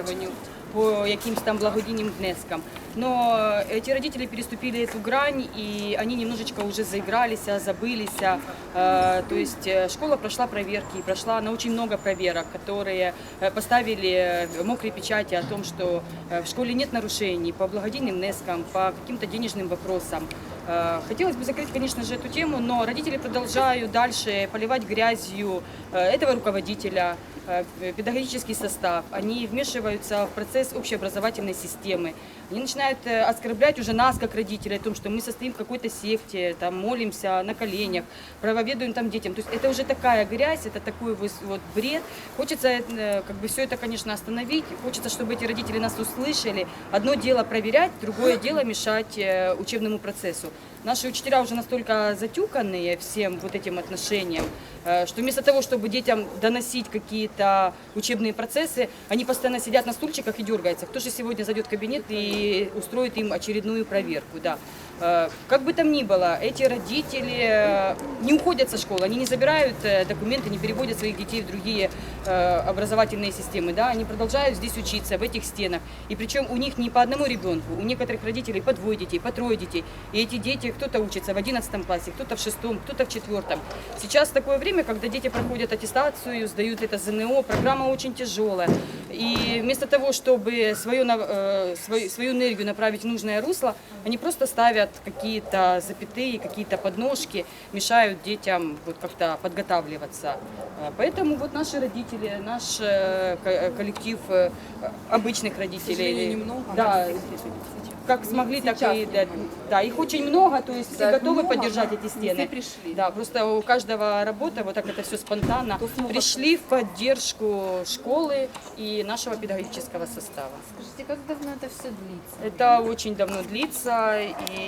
финансированию, по якимсь там благодійним внескам. Но эти родители переступили эту грань, и они немножечко уже заигрались, забылись. Э, То есть э, школа прошла проверки, прошла она очень много проверок, которые э, поставили э, мокрые печати о том, что э, в школе нет нарушений по благодійным внескам, по каким-то денежным вопросам. Э, Хотелось бы закрыть, конечно же, эту тему, но родители продолжают дальше поливать грязью э, этого руководителя, э, педагогический состав. Они вмешиваются в процесс общеобразовательной системы. Они начинают э, оскорблять уже нас, как родителей, о том, что мы состоим в какой-то секте, там, молимся на коленях, правоведуем там детям. То есть это уже такая грязь, это такой вот бред. Хочется э, как бы все это, конечно, остановить. Хочется, чтобы эти родители нас услышали. Одно дело проверять, другое дело мешать э, учебному процессу. Наши учителя уже настолько затюканные всем вот этим отношением, э, что вместо того, чтобы детям доносить какие-то учебные процессы, они постоянно сидят на стульчиках и дергаются. Кто же сегодня зайдет в кабинет и устроит им очередную проверку, да. Э, Как бы там ни было, эти родители э, не уходят со школы, они не забирают э, документы, не переводят своих детей в другие образовательные системы, да, они продолжают здесь учиться, в этих стенах. И причем у них не по одному ребенку, у некоторых родителей по двое детей, по трое детей. И эти дети, кто-то учится в 11 классе, кто-то в шестом, кто-то в четвертом. Сейчас такое время, когда дети проходят аттестацию, сдают это ЗНО, программа очень тяжелая. И вместо того, чтобы свою, на- э, свою, свою энергию направить в нужное русло, они просто ставят какие-то запятые, какие-то подножки, мешают детям вот как-то подготавливаться. Э, Поэтому вот наши родители, наш э, ко- коллектив обычных родителей. немного. Да, как смогли, так и да, да, их очень много, то есть все Да, готовы много, поддержать да. эти стены. все пришли. Да, просто у каждого работа, вот так это все спонтанно, пришли в поддержку школы и нашего педагогического состава. Скажите, как давно это все длится? Это очень давно длится, и